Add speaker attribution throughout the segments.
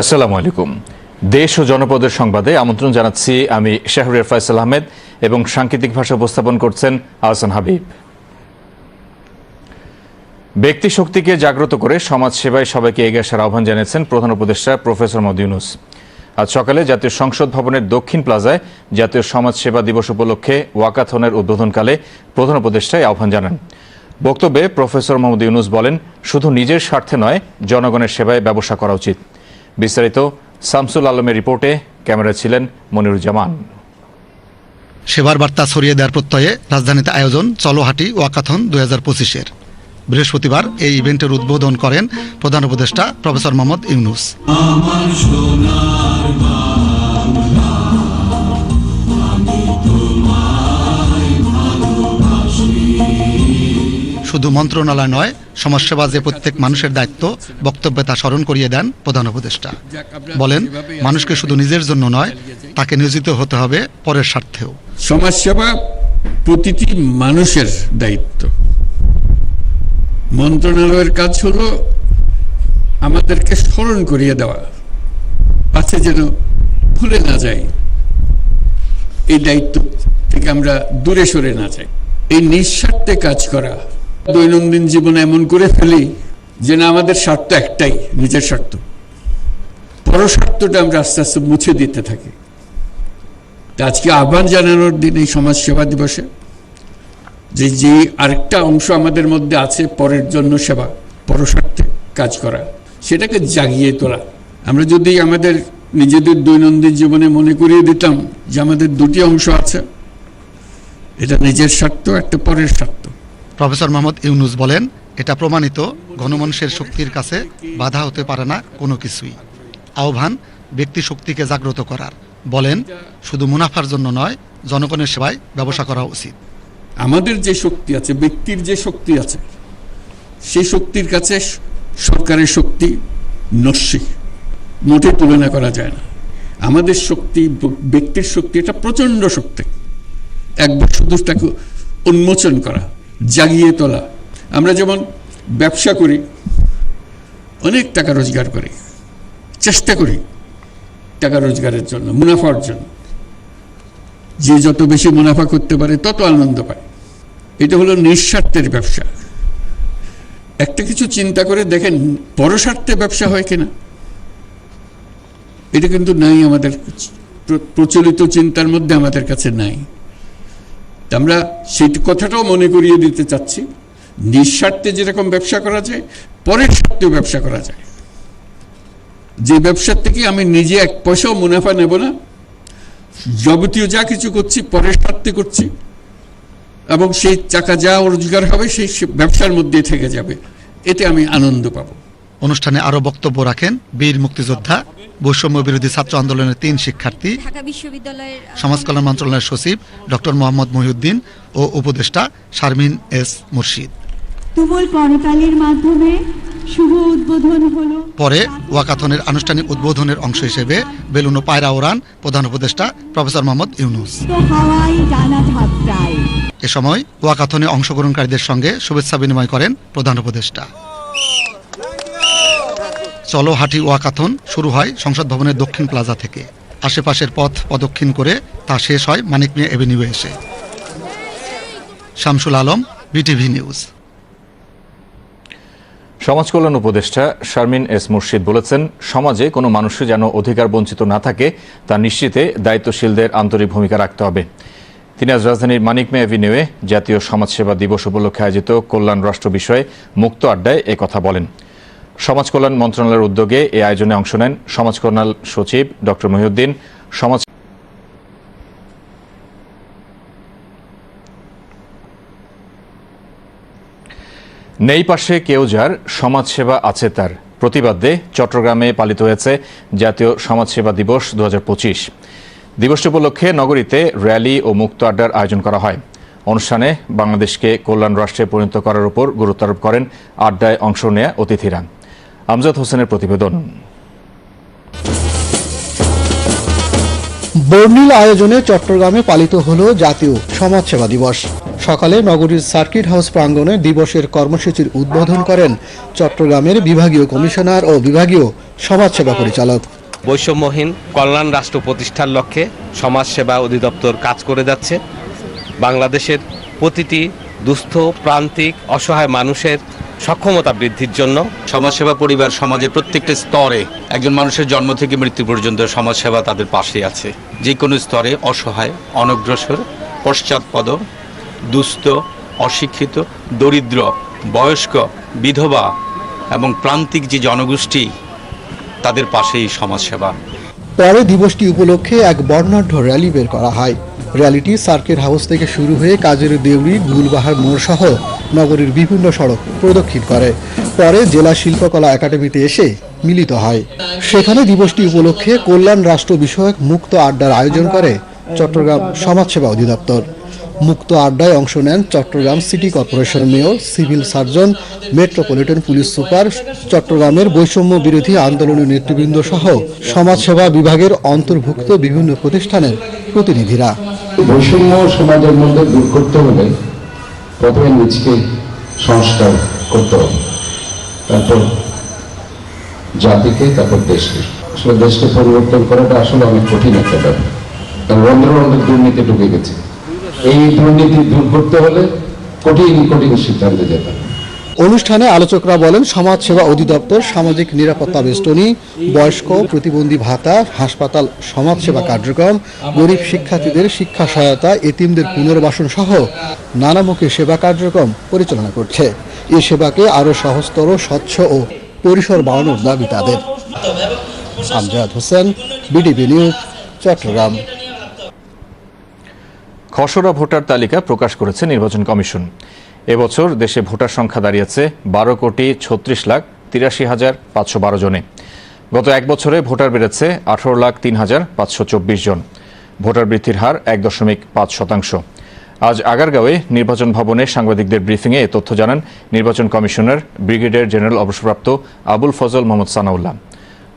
Speaker 1: আসসালামু আলাইকুম। দেশ ও জনপদের সংবাদে আমন্ত্রণ জানাচ্ছি আমি শাহরুয়ার ফয়সাল আহমেদ এবং সাংকেতিক ভাষা উপস্থাপন করছেন আহসান হাবিব। ব্যক্তি শক্তিকে জাগ্রত করে সমাজ সেবায় সবাইকে এগিয়ে আসার আহ্বান জানিয়েছেন প্রধান উপদেষ্টা প্রফেসর মোহাম্মদ ইউনুস। আজ সকালে জাতীয় সংসদ ভবনের দক্ষিণ প্লাজায় জাতীয় সমাজ সেবা দিবস উপলক্ষে ওয়াকাথনের উদ্বোধনকালে প্রধান উপদেষ্টা এই আহ্বান জানান। বক্তব্যে প্রফেসর মোহাম্মদ ইউনুস বলেন, শুধু নিজের স্বার্থে নয়, জনগণের সেবায় ব্যবসা করা উচিত। বিস্তারিত শামসুল আলমের রিপোর্টে ক্যামেরা ছিলেন মনিরুজ্জামান।
Speaker 2: সেবার বার্তা ছড়িয়ে দেওয়ার প্রত্যয়ে রাজধানীতে আয়োজন চলোহাটি ওয়াকাথন দুই হাজার পঁচিশের। বৃহস্পতিবার এই ইভেন্টের উদ্বোধন করেন প্রধান উপদেষ্টা প্রফেসর মোহাম্মদ ইউনুস। শুধু মন্ত্রণালয় নয়, সমাজসেবা যে প্রত্যেক মানুষের দায়িত্ব, বক্তব্যে তা স্মরণ করিয়ে দেন প্রধান উপদেষ্টা। বলেন, মানুষকে শুধু নিজের জন্য নয়, তাকে নিয়োজিত হতে হবে পরের স্বার্থেও।
Speaker 3: সমাজসেবা প্রতিটি মানুষের দায়িত্ব। মন্ত্রণালয়ের কাজ হলো আমাদেরকে স্মরণ করিয়ে দেওয়া, পাশে যেন ভুলে না যাই। এই দায়িত্ব থেকে আমরা দূরে সরে না যাই। এই নিঃস্বার্থে কাজ করা দৈনন্দিন জীবনে এমন করে ফেলি যে না, আমাদের স্বার্থ একটাই, নিজের স্বার্থ। পরস্বার্থটা আমরা আস্তে আস্তে মুছে দিতে থাকি। আজকে আহ্বান জানানোর দিন এই সমাজ সেবা দিবসে যে যে আরেকটা অংশ আমাদের মধ্যে আছে পরের জন্য সেবা, পরস্বার্থে কাজ করা, সেটাকে জাগিয়ে তোলা। আমরা যদি আমাদের নিজেদের দৈনন্দিন জীবনে মনে করিয়ে দিতাম যে আমাদের দুটি অংশ আছে, এটা নিজের স্বার্থ, একটা পরের স্বার্থ।
Speaker 2: প্রফেসর মোহাম্মদ ইউনুস বলেন, এটা প্রমাণিত গণমানুষের শক্তির কাছে বাধা হতে পারে না কোনো কিছুই। আহ্বান, ব্যক্তি শক্তিকে জাগ্রত করার। বলেন, শুধু মুনাফার জন্য নয়, জনগণের সেবায় ব্যবসা করা উচিত।
Speaker 3: আমাদের যে শক্তি আছে, ব্যক্তির যে শক্তি আছে, সেই শক্তির কাছে সরকারের শক্তি নস্যি। মোটে তুলনা করা যায় না। আমাদের শক্তি, ব্যক্তির শক্তি, এটা প্রচণ্ড শক্তি। একবার শুধু তাকে উন্মোচন করা। জাগিয়ে তোলা। আমরা যেমন ব্যবসা করি, অনেক টাকা রোজগার করি, চেষ্টা করি টাকা রোজগারের জন্য, মুনাফার জন্য। যে যত বেশি মুনাফা করতে পারে, তত আনন্দ পায়। এটা হলো নিঃস্বার্থের ব্যবসা। একটা কিছু চিন্তা করে দেখেন, পরস্বার্থে ব্যবসা হয় কিনা? এটা কিন্তু নাই আমাদের, প্রচলিত চিন্তার মধ্যে আমাদের কাছে নাই। আমরা সেই কথাটাও মনে করিয়ে দিতে চাচ্ছি, নিঃস্বার্থে যেরকম ব্যবসা করা যায়, পরের স্বার্থেও ব্যবসা করা যায়। যে ব্যবসার থেকে আমি নিজে এক পয়সাও মুনাফা নেব না, যাবতীয় যা কিছু করছি, পরের স্বার্থে করছি, এবং সেই টাকা যা রোজগার হবে, সেই ব্যবসার মধ্যে থেকে যাবে, এতে আমি আনন্দ পাবো।
Speaker 2: অনুষ্ঠানে আরও বক্তব্য রাখেন বীর মুক্তিযোদ্ধা বৈষম্য বিরোধী ছাত্র আন্দোলনের তিন শিক্ষার্থী
Speaker 4: ঢাকা বিশ্ববিদ্যালয়ের
Speaker 2: সমাজ কল্যাণ মন্ত্রণালয়ের সচিব ডক্টর মোহাম্মদ মহিউদ্দিন ও উপদেষ্টা শারমিন এস মুর্শিদ।
Speaker 5: তুমুল করতালির মাধ্যমে শুভ উদ্বোধন হলো।
Speaker 2: পরে ওয়াকাথনের আনুষ্ঠানিক উদ্বোধনের অংশ হিসেবে বেলুন ও পায়রা ওরান প্রধান উপদেষ্টা প্রফেসর মোহাম্মদ ইউনুস। এ সময় ওয়াকাথনে অংশগ্রহণকারীদের সঙ্গে শুভেচ্ছা বিনিময় করেন প্রধান উপদেষ্টা। চলো হাঁটি ওয়াকাথন শুরু হয় সংসদ ভবনের দক্ষিণ প্লাজা থেকে। আশেপাশের পথ প্রদক্ষিণ করে তা শেষ হয় মানিক মিয়া এভিনিউ এসে। Shamsul Alam, BTV news.
Speaker 1: সমাজ কল্যাণ উপদেষ্টা শারমিন এস মুর্শিদ বলেছেন, সমাজে কোনো মানুষের যেন অধিকার বঞ্চিত না থাকে, তা নিশ্চিতে দায়িত্বশীলদের আন্তরিক ভূমিকা রাখতে হবে। তিনি আজ রাজধানীর মানিক মে অ্যাভিনিউয়ে জাতীয় সমাজসেবা দিবস উপলক্ষে আয়োজিত কল্যাণ রাষ্ট্র বিষয়ে মুক্ত আড্ডায় কথা বলেন। সমাজ কল্যাণ মন্ত্রণালয়ের উদ্যোগে এই আয়োজনে অংশ নেন সমাজ কল্যাণ সচিব ডক্টর মহিউদ্দিন। সমাজ নেই পাশে কেউ যার সমাজসেবা আছে তার। প্রতিবাদে চট্টগ্রামে পালিত হয়েছে জাতীয় সমাজসেবা দিবস দু দিবসটি উপলক্ষে নগরীতে র্যালি ও মুক্ত আড্ডার আয়োজন করা হয়। অনুষ্ঠানে বাংলাদেশকে কল্যাণ রাষ্ট্রে পরিণত করার উপর গুরুত্ব আরোপ করেন আড্ডায় অংশ নেয়া অতিথিরা। আমজাদ হোসেনের প্রতিবেদন।
Speaker 6: বর্ণিল আয়োজনে চট্টগ্রামে পালিত হলো জাতীয় সমাজসেবা দিবস। সকালে নগরীর সার্কিট হাউস প্রাঙ্গণে দিবসের কর্মসূচির উদ্বোধন করেন চট্টগ্রামের বিভাগীয় কমিশনার ও বিভাগীয় সমাজসেবা পরিচালক।
Speaker 4: বৈষম্যহীন কল্যাণ রাষ্ট্র প্রতিষ্ঠার লক্ষ্যে সমাজসেবা অধিদপ্তর কাজ করে যাচ্ছে। বাংলাদেশের প্রতিটি দুস্থ প্রান্তিক অসহায় মানুষের সক্ষমতা বৃদ্ধির জন্য।
Speaker 7: সমাজসেবা পরিবার সমাজের প্রত্যেকটা স্তরে একজন মানুষের জন্ম থেকে মৃত্যু পর্যন্ত সমাজসেবা তাদের পাশে আছে। যে কোনো স্তরে অসহায় অনগ্রসর পশ্চাৎপদ দুস্থ অশিক্ষিত দরিদ্র বয়স্ক বিধবা এবং প্রান্তিক যে জনগোষ্ঠী তাদের পাশেই সমাজসেবা।
Speaker 6: পরে দিবসটি উপলক্ষে এক বর্ণাঢ্য র্যালি বের করা হয়। র্যালিটি সার্কেট হাউস থেকে শুরু হয়ে কাজের দেউরি গুলবাহার মোড় সহ নগরীর বিভিন্ন সড়ক প্রদক্ষিণ করে। পরে জেলা শিল্পকলা একাডেমিতে এসে মিলিত হয়। সেখানে দিবসটি উপলক্ষে কল্যাণ রাষ্ট্র বিষয়ক মুক্ত আড্ডার আয়োজন করে চট্টগ্রাম সমাজসেবা অধিদপ্তর। মুক্ত আড্ডায় অংশ নেন Chattogram city corporation mayor, civil surgeon, metropolitan police super, চট্টগ্রামের বৈষম্য বিরোধী আন্দোলনের নেতৃবৃন্দ সহ সমাজসেবা বিভাগের অন্তর্ভুক্ত বিভিন্ন প্রতিষ্ঠানের প্রতিনিধিরা।
Speaker 8: বৈষম্য সমাজের মধ্যে দূর করতে হলে প্রথমে নিজকে সংস্কার করতে হবে। তারপর জাতিকে, তারপর দেশকে। আসলে দেশকে পরিবর্তন করাটা আসলে অনেক কঠিন একটা ব্যাপার। কারণ রন্ধ্র রন্ধ্র দুর্নীতি ঢুকে গেছে। এই দুর্নীতি দূর করতে হলে কঠিন কঠিন সিদ্ধান্তে যেতে হবে।
Speaker 6: অনুষ্ঠানে আলোচকরা বলেন সমাজ সেবা অধিদপ্তর, সামাজিক নিরাপত্তা বেষ্টনী, বয়স্ক, প্রতিবন্ধী ভাতা, হাসপাতাল সমাজসেবা কার্যক্রম, গরিব শিক্ষার্থীদের শিক্ষা সহায়তা, এতিমদের পুনর্বাসন সহ নানামুখী সেবা কার্যক্রম পরিচালনা করছে। এই সেবাকে আরও সহজতর, স্বচ্ছ ও পরিসর বাড়ানোর দাবি তাদের। Amjad Hossain, BDB news, Chattogram.
Speaker 1: খসড়া ভোটার তালিকা প্রকাশ করেছে নির্বাচন কমিশন। এবছর দেশে ভোটার সংখ্যা দাঁড়িয়েছে বারো কোটি ছত্রিশ লাখ তিরাশি হাজার পাঁচশো বারো জনে। গত এক বছরে ভোটার বেড়েছে আঠারো লাখ তিন হাজার পাঁচশো চব্বিশ জন। ভোটার বৃদ্ধির হার এক দশমিক পাঁচ শতাংশ। আজ আগারগাঁওয়ে নির্বাচন ভবনে সাংবাদিকদের ব্রিফিংয়ে এ তথ্য জানান নির্বাচন কমিশনার, ব্রিগেডিয়ার জেনারেল অবসরপ্রাপ্ত আবুল ফজল মোহাম্মদ সানাউল্লাহ।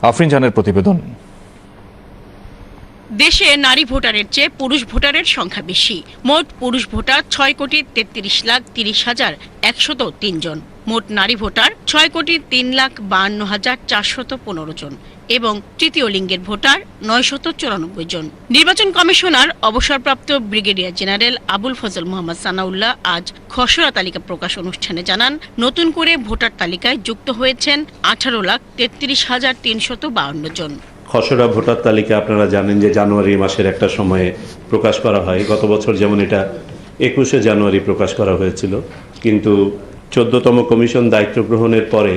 Speaker 1: আফরিন জানের প্রতিবেদন।
Speaker 9: দেশে নারী ভোটারের চেয়ে পুরুষ ভোটারের সংখ্যা বেশি। মোট পুরুষ ভোটার ছয় কোটি তেত্রিশ লাখ তিরিশ হাজার একশত তিনজন জন। মোট নারী ভোটার ছয় কোটি তিন লাখ বাহান্ন হাজার চারশত পনেরো জন এবং তৃতীয় লিঙ্গের ভোটার নয়শত চুরানব্বই জন। নির্বাচন কমিশনার, অবসরপ্রাপ্ত ব্রিগেডিয়ার জেনারেল আবুল ফজল মোহাম্মদ সানাউল্লাহ আজ খসড়া তালিকা প্রকাশ অনুষ্ঠানে জানান, নতুন করে ভোটার তালিকায় যুক্ত হয়েছেন আঠারো লাখ তেত্রিশ হাজার তিনশত বাহান্ন জন।
Speaker 10: খসড়া ভোটার তালিকা আপনারা জানেন যে জানুয়ারি মাসের একটা সময়ে প্রকাশ করা হয়। গত বছর যেমন এটা একুশে জানুয়ারি প্রকাশ করা হয়েছিল, কিন্তু চোদ্দতম কমিশন দায়িত্ব গ্রহণের পরে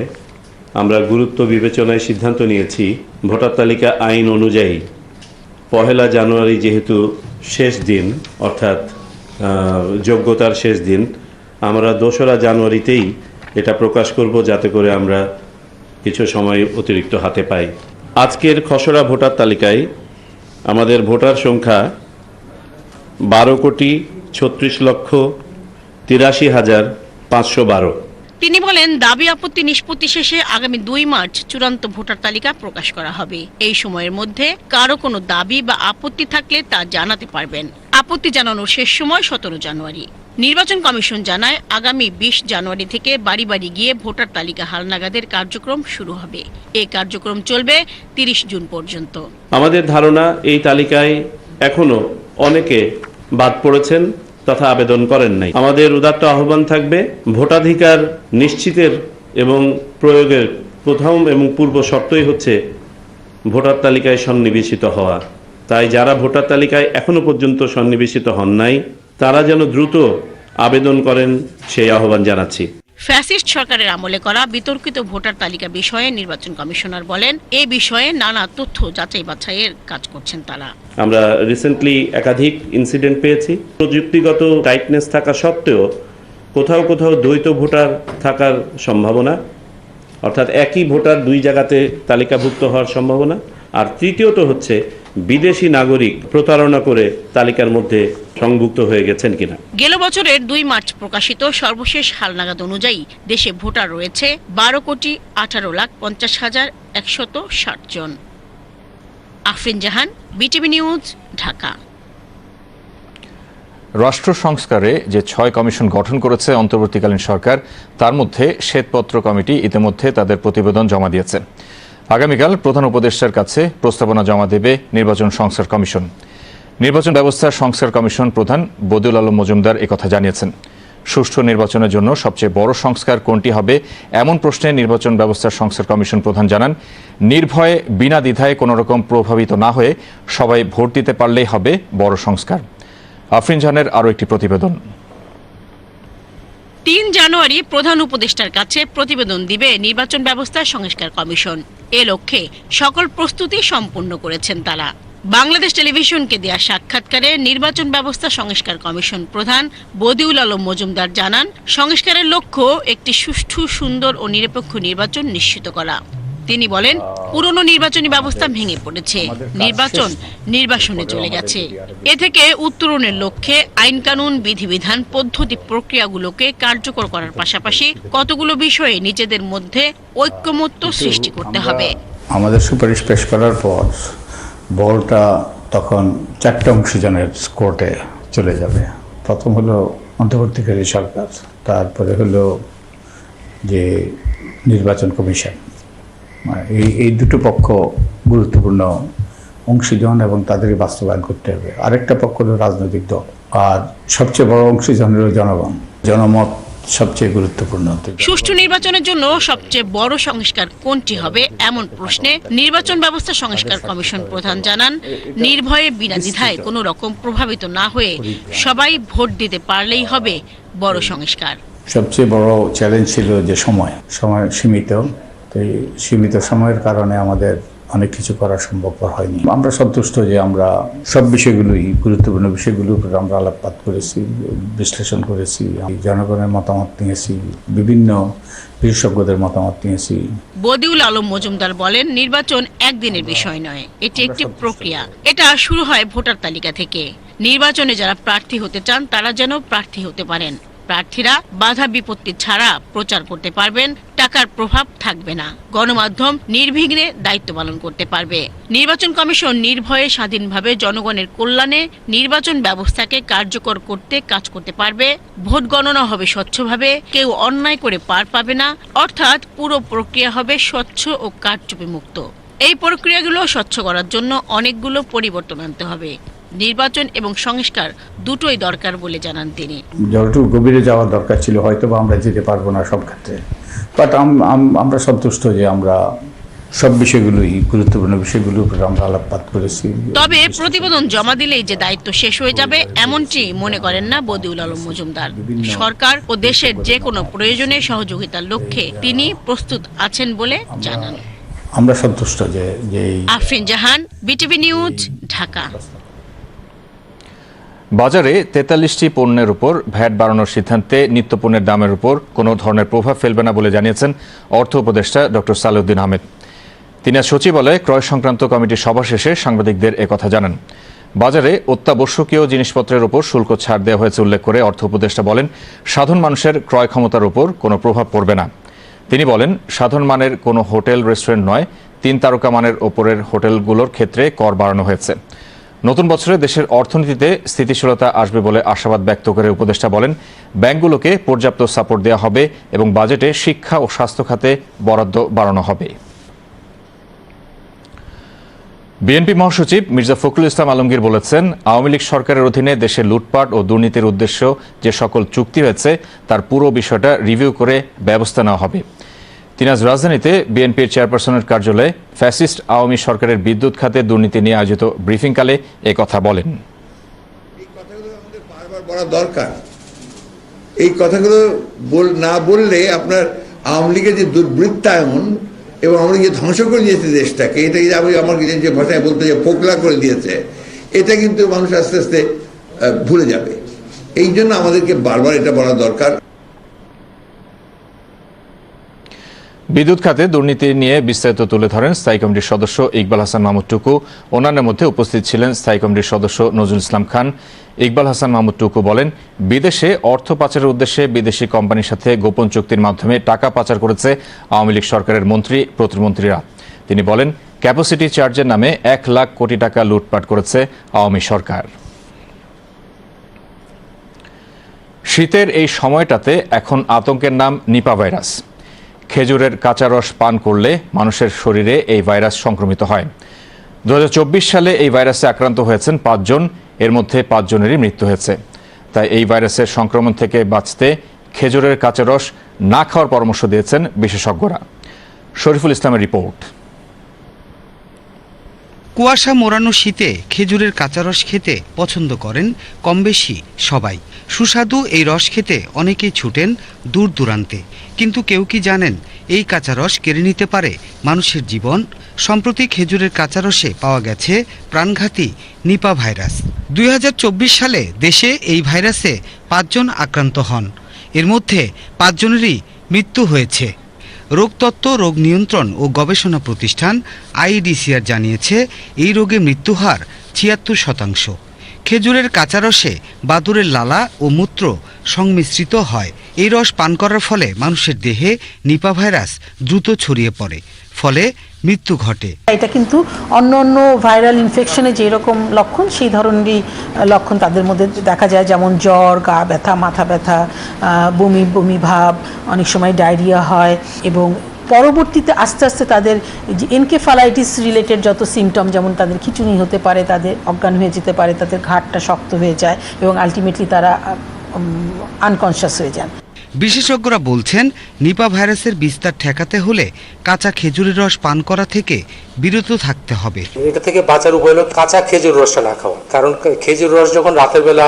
Speaker 10: আমরা গুরুত্ব বিবেচনায় সিদ্ধান্ত নিয়েছি, ভোটার তালিকা আইন অনুযায়ী পহেলা জানুয়ারি যেহেতু শেষ দিন, অর্থাৎ যোগ্যতার শেষ দিন, আমরা দোসরা জানুয়ারিতেই এটা প্রকাশ করব যাতে করে আমরা কিছু সময় অতিরিক্ত হাতে পাই। আজকের খসড়া ভোটার তালিকায় আমাদের ভোটার সংখ্যা বারো কোটি ছত্রিশ লক্ষ তিরাশি হাজার পাঁচশো বারো।
Speaker 9: তিনি বলেন দাবি আপত্তি নিষ্পত্তি শেষে আগামী দুই মার্চ চূড়ান্ত ভোটার তালিকা প্রকাশ করা হবে। এই সময়ের মধ্যে কারও কোনো দাবি বা আপত্তি থাকলে তা জানাতে পারবেন। আপত্তি জানানোর শেষ সময় সতেরো জানুয়ারি। নির্বাচন কমিশন জানায় আগামী বিশ জানুয়ারি থেকে বাড়ি বাড়ি গিয়ে ভোটার তালিকা হালনাগাদের কার্যক্রম শুরু হবে। এই কার্যক্রম চলবে তিরিশ জুন পর্যন্ত।
Speaker 10: আমাদের ধারণা এই তালিকায় এখনও অনেকে বাদ পড়েছেন। তথা আবেদন করেন নাই। আমাদের উদাত্ত আহ্বান থাকবে ভোটাধিকার নিশ্চিতের এবং প্রয়োগের প্রথম এবং পূর্ব শর্তই হচ্ছে ভোটার তালিকায় সন্নিবেশিত হওয়া। তাই যারা ভোটার তালিকায় এখনও পর্যন্ত সন্নিবেশিত হন নাই, তারা যেন দ্রুত আবেদন করেন সেই আহ্বান জানাচ্ছি।
Speaker 9: ফ্যাসিস্ট সরকারের আমলে করা বিতর্কিত ভোটার তালিকা বিষয়ে নির্বাচন কমিশনার বলেন, এ বিষয়ে নানা তথ্য যাচাই বাছাইয়ের কাজ করছেন তারা।
Speaker 10: আমরা রিসেন্টলি একাধিক ইনসিডেন্ট পেয়েছি। প্রযুক্তিগত টাইটনেস থাকা সত্ত্বেও কোথাও কোথাও দ্বৈত ভোটার থাকার সম্ভাবনা, অর্থাৎ একই ভোটার দুই জায়গাতে তালিকাভুক্ত হওয়ার সম্ভাবনা। আর তৃতীয়ত হচ্ছে বিদেশি নাগরিক প্রতারণা করে তালিকার মধ্যে সংযুক্ত হয়ে গেছেন কিনা?
Speaker 9: গেল বছরের দুই মার্চ প্রকাশিত সর্বশেষ হালনাগাদ অনুযায়ী দেশে ভোটার রয়েছে বারো কোটি আঠারো লাখ পঞ্চাশ হাজার একশত ষাট জন। Afrin Jahan BTV news Dhaka.
Speaker 1: রাষ্ট্র সংস্কারে যে ছয় কমিশন গঠন করেছে অন্তর্বর্তীকালীন সরকার তার মধ্যে শ্বেতপত্র কমিটি ইতিমধ্যে তাদের প্রতিবেদন জমা দিয়েছে। আগামীকাল প্রধান উপদেষ্টার কাছে প্রস্তাবনা জমা দেবে নির্বাচন সংস্কার কমিশন। নির্বাচন ব্যবস্থা সংস্কার কমিশন প্রধান বদিউল আলম মজুমদার একথা জানিয়েছেন। সুষ্ঠু নির্বাচনের জন্য সবচেয়ে বড় সংস্কার কোনটি হবে এমন প্রশ্নে নির্বাচন ব্যবস্থা সংস্কার কমিশন প্রধান জানান, নির্ভয়ে, বিনা দ্বিধায় কোনো রকম প্রভাবিত না হয়ে সবাই ভোট দিতে পারলেই হবে বড় সংস্কার। আফরিন জাহানের আরও একটি প্রতিবেদন।
Speaker 9: তিন জানুয়ারি প্রধান উপদেষ্টার কাছে প্রতিবেদন দিবে নির্বাচন ব্যবস্থা সংস্কার কমিশন। এ লক্ষ্যে সকল প্রস্তুতি সম্পূর্ণ করেছেন তারা। বাংলাদেশ টেলিভিশনকে দেয়া সাক্ষাৎকারে নির্বাচন ব্যবস্থা সংস্কার কমিশন প্রধান বদিউল আলম মজুমদার জানান, সংস্কারের লক্ষ্য একটি সুষ্ঠু, সুন্দর ও নিরপেক্ষ নির্বাচন নিশ্চিত করা। তিনি বলেন পুরনো নির্বাচনী ব্যবস্থা ভেঙে পড়েছে। নির্বাচন নির্বাসনে চলে গেছে। এ থেকে উত্তরণের লক্ষ্যে আইন কানুন বিধিবিধান পদ্ধতি প্রক্রিয়াগুলোকে কার্যকর করার পাশাপাশি কতগুলো বিষয়ে নিজেদের মধ্যে ঐক্যমত্য সৃষ্টি করতে হবে।
Speaker 11: আমাদের সুপারিশ পেশ করার পর বলটা তখন চারটে অংশীজনের কোর্টে চলে যাবে। প্রথম হলো অন্তর্বর্তীকারী সরকার তারপরে হলো যে নির্বাচন কমিশন। এই এই দুটো পক্ষ গুরুত্বপূর্ণ অংশীজন এবং তাদেরকে বাস্তবায়ন করতে হবে। আরেকটা পক্ষ হলো রাজনৈতিক দল। আর সবচেয়ে বড় অংশীজন হলো জনগণ। জনমত সবচেয়ে গুরুত্বপূর্ণ
Speaker 9: সুষ্ঠু নির্বাচনের জন্য সবচেয়ে বড় সংস্কার কোনটি হবে এমন প্রশ্নে নির্বাচন ব্যবস্থা সংস্কার কমিশন প্রধান জানান নির্ভয়ে বিনা দ্বিধায় কোনো রকম প্রভাবিত না হয়ে সবাই ভোট দিতে পারলেই হবে বড় সংস্কার।
Speaker 11: সবচেয়ে বড় চ্যালেঞ্জ ছিল যে সময়। সময় সীমিত। তো এই সীমিত সময়ের কারণে আমাদের অনেক কিছু করা সম্ভবপর হয়নি। আমরা সন্তুষ্ট যে আমরা সব বিষয়গুলোই গুরুত্বপূর্ণ বিষয়গুলোর উপরে আমরা আলোকপাত করেছি বিশ্লেষণ করেছি জনগণের মতামত নিয়েছি বিভিন্ন বিশেষজ্ঞদের মতামত নিয়েছি।
Speaker 9: বদিউল আলম মজুমদার বলেন নির্বাচন একদিনের বিষয় নয় এটি একটি প্রক্রিয়া। এটা শুরু হয় ভোটার তালিকা থেকে। নির্বাচনে যারা প্রার্থী হতে চান তারা যেন প্রার্থী হতে পারেন। প্রার্থীরা বাধা বিপত্তি ছাড়া প্রচার করতে পারবেন টাকার প্রভাব থাকবে না। গণমাধ্যম নির্বিঘ্নে দায়িত্ব পালন করতে পারবে। নির্বাচন কমিশন নির্ভয়ে স্বাধীনভাবে জনগণের কল্যাণে নির্বাচন ব্যবস্থাকে কার্যকর করতে কাজ করতে পারবে। ভোট গণনা হবে স্বচ্ছভাবে, কেউ অন্যায় করে পার পাবে না। অর্থাৎ পুরো প্রক্রিয়া হবে স্বচ্ছ ও কারচুপি মুক্ত এই প্রক্রিয়াগুলো স্বচ্ছ করার জন্য অনেকগুলো পরিবর্তন আনতে হবে। নির্বাচন এবং সংস্কার দুটোই দরকার বলে জানান তিনি।
Speaker 11: যতটুকু গভীরে যাওয়ার দরকার ছিল হয়তো আমরা যেতে পারব না সব ক্ষেত্রে। বাট আমরা সন্তুষ্ট যে আমরা সব বিষয়গুলোই গুরুত্বপূর্ণ বিষয়গুলোর উপরে আমরা আলোকপাত করেছি।
Speaker 9: তবে প্রতিবেদন জমা দিলেই যে দায়িত্ব শেষ হয়ে যাবে এমনটি মনে করেন না বদিউল আলম মজুমদার। সরকার ও দেশের যে কোনো প্রয়োজনে সহযোগিতার লক্ষ্যে তিনি প্রস্তুত আছেন বলে জানান।
Speaker 11: আমরা সন্তুষ্ট যে
Speaker 9: আফরিন জাহান বিটিভি নিউজ ঢাকা।
Speaker 1: বাজারে তেতাল্লিশটি পণ্যের উপর ভ্যাট বাড়ানোর সিদ্ধান্তে নিত্যপণ্যের দামের উপর কোনো ধরনের প্রভাব ফেলবে না বলে জানিয়েছেন অর্থ উপদেষ্টা ডক্টর সালেউদ্দিন আহমেদ। তিনি আজ সচিবালয়ে ক্রয় সংক্রান্ত কমিটির সভা শেষে সাংবাদিকদের একথা জানান। বাজারে অত্যাবশ্যকীয় জিনিসপত্রের উপর শুল্ক ছাড় দেওয়া হয়েছে উল্লেখ করে অর্থ উপদেষ্টা বলেন, সাধারণ মানুষের ক্রয় ক্ষমতার উপর কোনো প্রভাব পড়বে না। তিনি বলেন, সাধারণ মানের কোনো হোটেল, রেস্টুরেন্ট নয়, তিন তারকা মানের ওপরের হোটেলগুলোর ক্ষেত্রে কর বাড়ানো হয়েছে। নতুন বছরে দেশের অর্থনীতিতে স্থিতিশীলতা আসবে বলে আশাবাদ ব্যক্ত করে উপদেষ্টা বলেন ব্যাংকগুলোকে পর্যাপ্ত সাপোর্ট দেওয়া হবে এবং বাজেটে শিক্ষা ও স্বাস্থ্য খাতে বরাদ্দ বাড়ানো হবে। বিএনপি মহাসচিব মির্জা ফখরুল ইসলাম আলমগীর বলেছেন, আওয়ামী লীগ সরকারের অধীনে দেশে লুটপাট ও দুর্নীতির উদ্দেশ্য যে সকল চুক্তি হয়েছে, তার পুরো বিষয়টা রিভিউ করে ব্যবস্থা নেওয়া হবে। তিনি আজ রাজধানীতে বিএনপির চেয়ারপারসনের কার্যালয়ে ফ্যাসিস্ট আওয়ামী সরকারের বিদ্যুৎ খাতে দুর্নীতি নিয়ে আয়োজিত ব্রিফিংকালে এ কথা বলেন।
Speaker 12: বলা দরকার। এই কথাগুলো বল, না বললে আপনার আওয়ামী লীগের যে দুর্বৃত্তায়ন এবং আমরা যে ধ্বংস করে দিয়েছে দেশটাকে, এটা যে আমি আমার যে ভাষায় বলতে যে ফোকলা করে দিয়েছে, এটা কিন্তু মানুষ আস্তে আস্তে ভুলে যাবে। এই জন্য আমাদেরকে বারবার এটা বলা দরকার।
Speaker 1: বিদ্যুৎ খাতে দুর্নীতি নিয়ে বিস্তারিত তুলে ধরেন স্থায়ী কমিটির সদস্য ইকবাল হাসান মাহমুদ টুকু অন্যান্যের মধ্যে উপস্থিত ছিলেন স্থায়ী কমিটির সদস্য নজরুল ইসলাম খান। ইকবাল হাসান মাহমুদ টুকু বলেন, বিদেশে অর্থ পাচারের উদ্দেশ্যে বিদেশি কোম্পানির সাথে গোপন চুক্তির মাধ্যমে টাকা পাচার করেছে আওয়ামী লীগ সরকারের মন্ত্রী, প্রতিমন্ত্রীরা। তিনি বলেন, ক্যাপাসিটি চার্জের নামে এক লাখ কোটি টাকা লুটপাট করেছে আওয়ামী সরকার। শীতের এই সময়টাতে এখন আতঙ্কের নাম নিপা ভাইরাস। খেজুরের কাঁচা রস পান করলে মানুষের শরীরে এই ভাইরাস সংক্রমিত হয়। দু হাজার চব্বিশ সালে এই ভাইরাসে আক্রান্ত হয়েছেন পাঁচজন, এর মধ্যে পাঁচজনেরই মৃত্যু হয়েছে। তাই এই ভাইরাসের সংক্রমণ থেকে বাঁচতে খেজুরের কাঁচা রস না খাওয়ার পরামর্শ দিয়েছেন বিশেষজ্ঞরা। শরীফুল ইসলামের রিপোর্ট।
Speaker 13: কুয়াশা মোড়ানো শীতে খেজুরের কাঁচা রস খেতে পছন্দ করেন কমবেশি সবাই। সুস্বাদু এই রস খেতে অনেকেই ছুটেন দূর দূরান্তে। কিন্তু কেউ কি জানেন, এই কাঁচা রস কেড়ে নিতে পারে মানুষের জীবন? সম্প্রতি খেজুরের কাঁচা রসে পাওয়া গেছে প্রাণঘাতী নিপা ভাইরাস। দুই হাজার চব্বিশ সালে দেশে এই ভাইরাসে পাঁচজন আক্রান্ত হন। এর মধ্যে পাঁচজনেরই মৃত্যু হয়েছে। রোগতত্ত্ব, রোগ নিয়ন্ত্রণ ও গবেষণা প্রতিষ্ঠান আইডিসিআর জানিয়েছে, এই রোগে মৃত্যুহার ছিয়াত্তর শতাংশ। খেজুরের কাঁচারসে বাদুরের লালা ও মূত্র সংমিশ্রিত হয়। এই রস পান করার ফলে মানুষের দেহে নিপা ভাইরাস দ্রুত ছড়িয়ে পড়ে, ফলে মৃত্যু ঘটে।
Speaker 14: এটা কিন্তু অন্য অন্য ভাইরাল ইনফেকশনে যেরকম লক্ষণ, সেই ধরনেরই লক্ষণ তাদের মধ্যে দেখা যায়। যেমন জ্বর, গা ব্যথা, মাথা ব্যথা বমি বমি ভাব, অনেক সময় ডায়রিয়া হয় এবং পরবর্তীতে আস্তে আস্তে তাদের যে এনকেফালাইটিস রিলেটেড যত সিমটম যেমন তাদের খিচুনি হতে পারে, তাদের অজ্ঞান হয়ে যেতে পারে, তাদের ঘাটটা শক্ত হয়ে যায় এবং আলটিমেটলি তারা আনকনশাস হয়ে যান।
Speaker 13: বিশেষজ্ঞরা বলছেন, নিপা ভাইরাসের বিস্তার ঠেকাতে হলে কাঁচা খেজুরের রস পান করা থেকে বিরত থাকতে হবে।
Speaker 15: এটা থেকে বাঁচার উপায় হলো কাঁচা খেজুর রসটা না খাওয়া। কারণ খেজুর রস যখন রাতের বেলা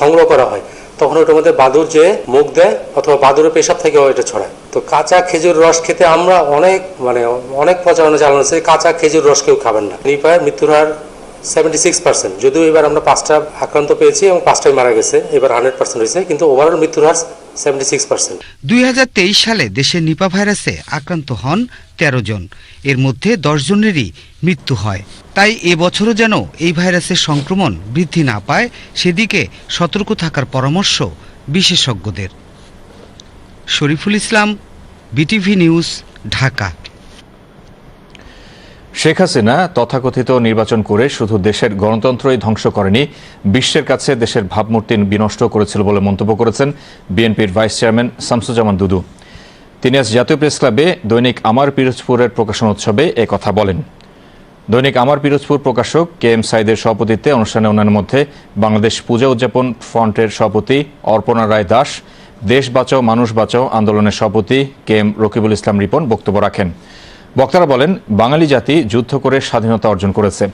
Speaker 15: সংগ্রহ করা হয়, তখন ওটার মধ্যে বাদুর যে মুখ দেয় অথবা বাদুরের পেশাব থেকেও এটা ছড়ায়। তো কাঁচা খেজুর রস খেতে আমরা অনেক মানে অনেক প্রচারণা চালানো কাঁচা খেজুর রস কেউ খাবেন না। নিপায়ের মৃত্যুর হার সেভেন্টি সিক্স পার্সেন্ট যদিও এবার আমরা পাঁচটা আক্রান্ত পেয়েছি এবং পাঁচটাই মারা গেছে, এবার হান্ড্রেড পার্সেন্ট হয়েছে, কিন্তু ওভারঅল মৃত্যুর হার সেভেন্টি সিক্স পার্সেন্ট
Speaker 13: দুই হাজার তেইশ সালে দেশে নিপা ভাইরাসে আক্রান্ত হন ১৩ জন। এর মধ্যে দশ জনেরই মৃত্যু হয়। তাই এবছরও যেন এই ভাইরাসের সংক্রমণ বৃদ্ধি না পায়, সেদিকে সতর্ক থাকার পরামর্শ বিশেষজ্ঞদের। Shariful Islam, BTV news, Dhaka.
Speaker 1: Sheikh Hasina তথাকথিত নির্বাচন করে শুধু দেশের গণতন্ত্রই ধ্বংস করেনি, বিশ্বের কাছে দেশের ভাবমূর্তি বিনষ্ট করেছিল বলে মন্তব্য করেছেন বিএনপির ভাইস চেয়ারম্যান শামসুজ্জামান দুদু। তিনি আজ জাতীয় প্রেস ক্লাবে দৈনিক আমার পিরোজপুরের প্রকাশন উৎসবে কথা বলেন। দৈনিক আমার পিরোজপুর প্রকাশক কে এম সাইদের সভাপতিত্বে অনুষ্ঠানে অন্যান্য মধ্যে বাংলাদেশ পূজা উদযাপন ফ্রন্টের সভাপতি অর্পণা রায় দাস, দেশ বাঁচাও, মানুষ বাঁচাও আন্দোলনের সভাপতি কে এম রকিবুল ইসলাম রিপন বক্তব্য রাখেন। বক্তারা বলেন, বাঙালি জাতি যুদ্ধ করে স্বাধীনতা অর্জন করেছে।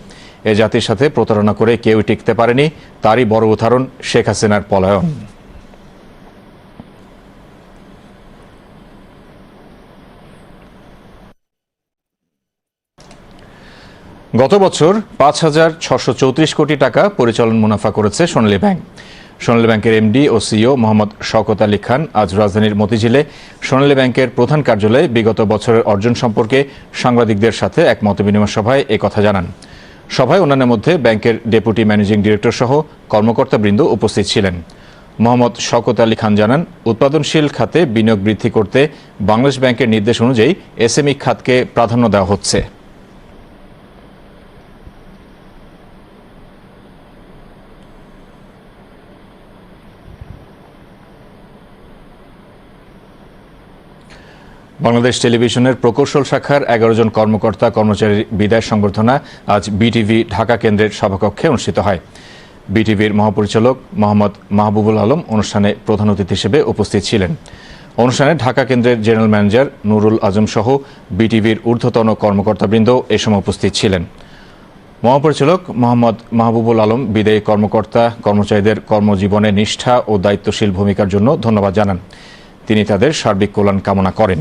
Speaker 1: এ জাতির সাথে প্রতারণা করে কেউই টিকতে পারেনি, তারই বড় উদাহরণ শেখ হাসিনার পলায়ন। গত বছর পাঁচ হাজার ছশো চৌত্রিশ কোটি টাকা পরিচালন মুনাফা করেছে সোনালী ব্যাংক। সোনালী ব্যাংকের এমডি ও সিইও মোহাম্মদ শওকত আলী খান আজ রাজধানীর মতিঝিলে সোনালী ব্যাংকের প্রধান কার্যালয়ে বিগত বছরের অর্জন সম্পর্কে সাংবাদিকদের সাথে এক মতবিনিময় সভায় কথা জানান। সভায় অন্যান্যের মধ্যে ব্যাংকের ডেপুটি ম্যানেজিং ডিরেক্টর সহ কর্মকর্তাবৃন্দ উপস্থিত ছিলেন। মোহাম্মদ শওকত আলী খান জানান, উৎপাদনশীল খাতে বিনিয়োগ বৃদ্ধি করতে বাংলাদেশ ব্যাংকের নির্দেশ অনুযায়ী এসএমই খাতকে প্রাধান্য দেওয়া হচ্ছে। বাংলাদেশ টেলিভিশনের প্রকৌশল শাখার এগারো জন কর্মকর্তা কর্মচারীর বিদায় সংবর্ধনা আজ বিটিভি ঢাকা কেন্দ্রের সভাকক্ষে অনুষ্ঠিত হয়। বিটিভির মহাপরিচালক মোহাম্মদ মাহবুবুল আলম অনুষ্ঠানে প্রধান অতিথি হিসেবে উপস্থিত ছিলেন। অনুষ্ঠানে ঢাকা কেন্দ্রের জেনারেল ম্যানেজার নুরুল আজম সহ বিটিভির ঊর্ধ্বতন কর্মকর্তাবৃন্দ এ সময় উপস্থিত ছিলেন। মহাপরিচালক মোহাম্মদ মাহবুবুল আলম বিদায়ী কর্মকর্তা, কর্মচারীদের কর্মজীবনে নিষ্ঠা ও দায়িত্বশীল ভূমিকার জন্য ধন্যবাদ জানান। তিনি তাদের সার্বিক কল্যাণ কামনা করেন।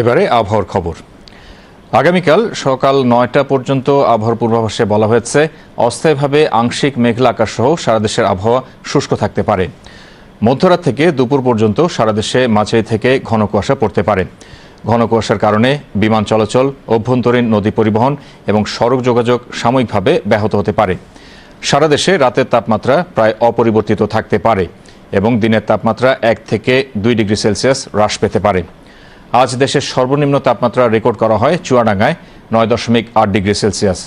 Speaker 1: এবারে আবহাওয়ার খবর। আগামীকাল সকাল নয়টা পর্যন্ত আবহাওয়ার পূর্বাভাসে বলা হয়েছে, অস্থায়ীভাবে আংশিক মেঘলা আকাশ সহ সারা দেশের আবহাওয়া শুষ্ক থাকতে পারে। মধ্যরাত থেকে দুপুর পর্যন্ত সারা দেশে মাঝারি থেকে ঘন কুয়াশা পড়তে পারে। ঘন কুয়াশার কারণে বিমান চলাচল, অভ্যন্তরীণ নদী পরিবহন এবং সড়ক যোগাযোগ সাময়িকভাবে ব্যাহত হতে পারে। সারা দেশে রাতের তাপমাত্রা প্রায় অপরিবর্তিত থাকতে পারে এবং দিনের তাপমাত্রা এক থেকে দুই ডিগ্রি সেলসিয়াস হ্রাস পেতে পারে। আজ দেশের সর্বনিম্ন তাপমাত্রা রেকর্ড করা হয় চুয়াডাঙ্গায় নয় দশমিক আট ডিগ্রি সেলসিয়াস।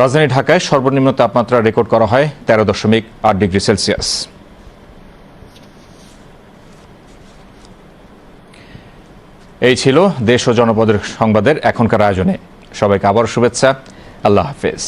Speaker 1: রাজধানী ঢাকায় সর্বনিম্ন তাপমাত্রা রেকর্ড করা হয় তেরো দশমিক আট ডিগ্রি সেলসিয়াস। এই ছিল দেশ ও জনপদের সংবাদের এখনকার আয়োজনে। সবাইকে আবার শুভেচ্ছা। আল্লাহ হাফেজ।